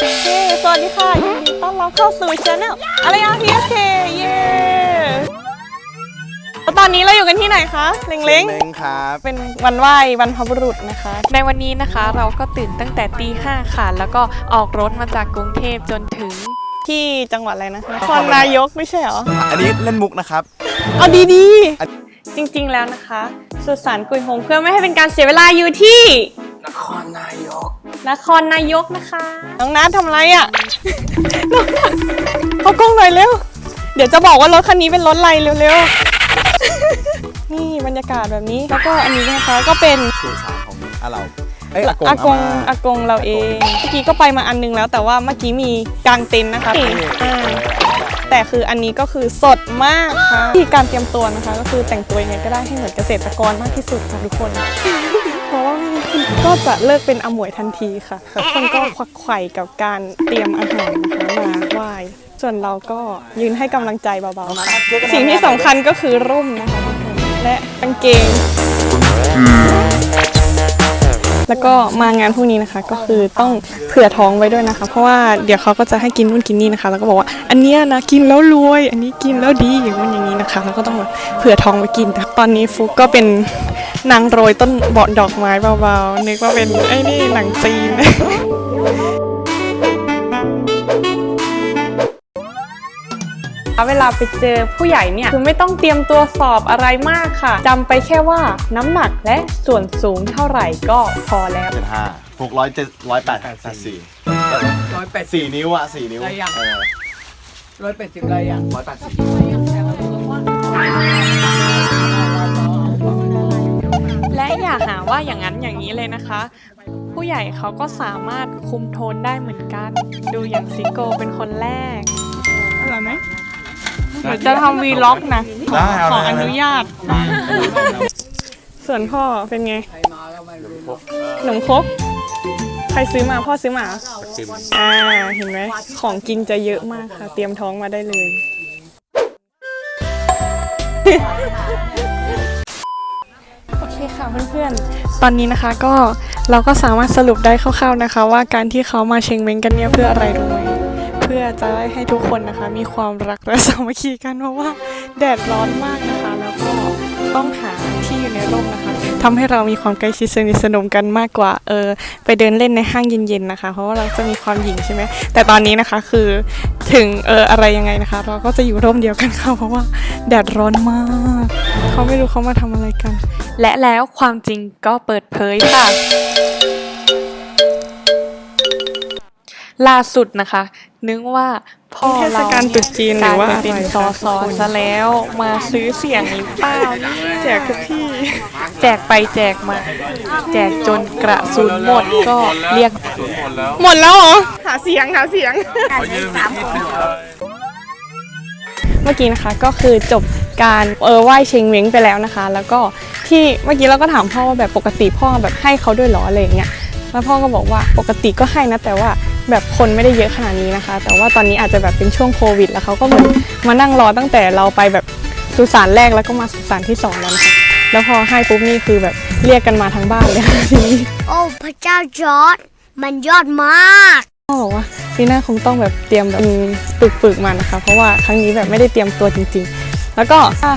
เย้สวัสดีค่ะยินดีต้อนรับเข้าสู่ช anel อะไรอะ PSK เย้แล้วตอนนี้เราอยู่กันที่ไหนคะเล้งเล้งครับๆเป็นวันไหว้บรรพบุรุษนะคะ ในวันนี้นะคะเราก็ตื่นตั้งแต่ตีห้าค่ะ แล้วก็ออกรถมาจากกรุงเทพจนถึงที่จังหวัดอะไรนะคะนครนายกไม่ใช่เหรอ อันนี้เล่นมุกนะครับ เอาดีอันๆจริงๆแล้วนะคะ สุสานกุยโฮงเพื่อไม่ให้เป็นการเสียเวลาอยู่ที่นครนายก นครนายกนะคะ น้องนัททำอะไรอะ่ะน้องนัทเขากล้องหน่อยเร็ว เดี๋ยวจะบอกว่ารถคันนี้เป็นรถอะไรเร็วๆ นี่บรรยากาศแบบนี้ แล้วก็อันนี้นะคะก็เป็นสุสานของอาเราเอ้ยอาอากกงงอาอากงเราเอง เมื่อกี้ก็ไปมาอันนึงแล้ว แต่ว่าเมื่อกี้มีกางเต็นท์นะคะอ่าแต่คืออันนี้ก็คือสดมากค่ะที่การเตรียมตัวนะคะ ก็คือแต่งตัวยังไงก็ได้ให้เหมือนเกษตรกรมากที่สุดค่ะทุกคน เพราะว่าไม่งั้นคุณก็จะเลิกเป็นอมวยทันทีค่ะทุกคนก็ควักไข่กับการเตรียมอาหารนะคะมาไหว้ส่วนเราก็ยืนให้กำลังใจเบาๆค่ะสิ่งที่สำคัญก็คือร่มนะคะและกางเกง แล้วก็มางานพวกนี้นะคะ ก็คือต้องเผื่อท้องไว้ด้วยนะคะ เพราะว่าเดี๋ยวเขาก็จะให้กินนู่นกินนี่นะคะ แล้วก็บอกว่าอันเนี้ยนะกินแล้วรวย อันนี้กินแล้วดีอย่างนู้นอย่างนี้นะคะ แล้วก็ต้องเผื่อท้องไว้กินแต่ตอนนี้ฟุกก็เป็น นางโรยต้นเบาะดอกไม้เบาๆ นึกว่าเป็นไอ้นี่หนังจีน เวลาไปเจอผู้ใหญ่เนี่ยคือไม่ต้องเตรียมตัวสอบอะไรมากค่ะจำไปแค่ว่าน้ำหนักและส่วนสูงเท่าไหร่ก็พอแล้ว เจ็ดห้าหกร้อยเจ็ดร้อยแปดแปดสี่ร้อยแปดสี่นิ้วอะสี่นิ้วได้ยังเออร้อยแปดสิบอะไรอะร้อยแปดสิบ และอย่าหาว่าอย่างนั้นอย่างนี้เลยนะคะ ผู้ใหญ่เขาก็สามารถคุมโทนได้เหมือนกัน ดูอย่างซิโกเป็นคนแรกอร่อยไหมเดี๋ยวจะทำวีล็อกนะได้เาขอเลย อนุญาต ส่วนพ่อเป็นไงใครมาแล้วไม่รู้ขนมครกใครซื้อมาพ่อซื้อมาเหรออ่าเห็นไหมของกินจะเยอะมากค่ะ เตรียมท้องมาได้เลยโอเค่ะเพื่อนๆ ตอนนี้นะคะก็เราก็สามารถสรุปได้คร่าวๆนะคะ ว่าการที่เขามาเชงเม้งกันเนี่ยเพื่ออะไรรู้ไหมเพื่อจะได้ให้ทุกคนนะคะ มีความรักและสามัคคีกันเพราะว่าแดดร้อนมากนะคะ แล้วก็ต้องหาที่อยู่ในร่มนะคะ ทำให้เรามีความใกล้ชิดสนิทสนมกันมากกว่าเออไปเดินเล่นในห้างเย็นๆนะคะ เพราะว่าเราจะมีความหญิงใช่ไหมแต่ตอนนี้นะคะคือถึงเอออะไรยังไงนะคะ เราก็จะอยู่ร่มเดียวกันค่ะเพราะว่าแดดร้อนมาก เขาไม่รู้เขามาทำอะไรกัน และแล้วความจริงก็เปิดเผยค่ะ ล่าสุดนะคะ นึกว่าพ่อเทศเรากาลตรุษจีนหรือว่ากลยเป็นอะไรซอซอซะแล้วมาซื้อเสียงหรือเปล่าเนี่ยแจกทุกที่ แจกไปแจกมา แจกจนกระสุนหมดก็เรียกหมดแล้วเหรอ หาเสียงหาเสียงเมื่อกี้นะคะก็คือจบการเออไหว้เชงเม้งไปแล้วนะคะ แล้วก็ที่เมื่อกี้เราก็ถามพ่อว่าแบบปกติพ่อแบบให้เขาด้วยเหรออะไรอย่างเงี้ยแล้วพ่อก็บอกว่าปกติก็ให้นะแต่ว่า แบบคนไม่ได้เยอะขนาดนี้นะคะ แต่ว่าตอนนี้อาจจะแบบเป็นช่วงโควิด แล้วเขาก็เหมือนมานั่งรอตั้งแต่เราไปแบบสุสานแรกแล้วก็มาสุสานที่สองแล้วนะคะแล้วพอให้ปุ๊บนี่คือแบบเรียกกันมาทั้งบ้านเลยค่ะทีนี้โอ้พระเจ้าจอร์ดมันยอดมากพ่อบอกว่าปีหน้าคงต้องแบบเตรียมแบบมีปึกๆมานะคะ เพราะว่าครั้งนี้แบบไม่ได้เตรียมตัวจริง ๆ แล้วก็ถ้า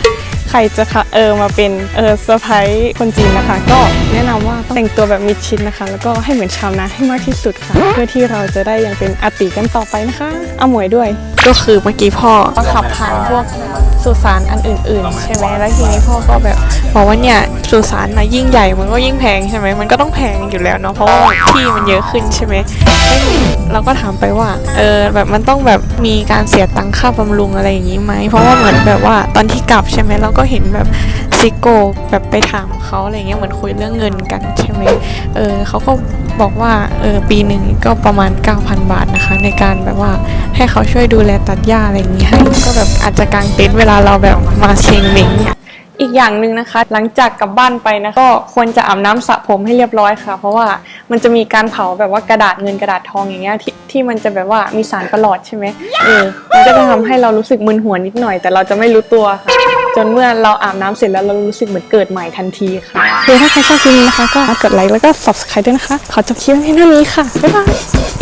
ใครจะค่ะเออมาเป็นเออเซอร์ไพรส์คนจีนนะคะ ก็แนะนำว่าต้องแต่งตัวแบบมิดชิดนะคะ แล้วก็ให้เหมือนชาวนาให้มากที่สุดค่ะ เพื่อที่เราจะได้ยังเป็นอาติกันต่อไปนะคะเอาหมวยด้วย ก็คือเมื่อกี้พ่อก็ขับผ่านพวกสุสานอันอื่น ๆ ใช่ไหมแล้วทีนี้พ่อก็แบบ บอกว่าเนี่ยสุสานนะยิ่งใหญ่มันก็ยิ่งแพงใช่ไหมมันก็ต้องแพงอยู่แล้วเนาะเพราะว่าที่มันเยอะขึ้นใช่ไหมเราก็ถามไปว่าเออแบบมันต้องแบบมีการเสียตังค่าบำรุงอะไรอย่างนี้ไหมเพราะว่าเหมือนแบบว่าตอนที่กลับใช่ไหมเราก็เห็นแบบซิโกแบบไปถามเขาอะไรเงี้ยเหมือนคุยเรื่องเงินกันใช่ไหมเออเขาก็บอกว่าเออปีหนึ่งก็ประมาณ 9,000 บาทนะคะ ในการแบบว่าให้เขาช่วยดูแลตัดหญ้าอะไรอย่างนี้ให้ก็แบบอาจจะกางเต็นท์เวลาเราแบบมาเชงเม้งเนี่ย อีกอย่างหนึ่งนะคะ หลังจากกลับบ้านไปนะก็ควรจะอาบน้ำสระผมให้เรียบร้อยค่ะ เพราะว่ามันจะมีการเผาแบบว่ากระดาษเงินกระดาษทองอย่างเงี้ยที่ที่มันจะแบบว่ามีสารประหลอดใช่ไหมเออมันก็จะทำให้เรารู้สึกมึนหัวนิดหน่อย แต่เราจะไม่รู้ตัวค่ะจนเมื่อเราอาบน้ำเสร็จแล้วเรารู้สึกเหมือนเกิดใหม่ทันทีค่ะโอเคถ้าใครชอบคลิปนี้นะคะ ก็กดไลค์แล้วก็ subscribe ด้วยนะคะ ขอจบคลิปเพียงเท่านี้ค่ะบ๊ายบาย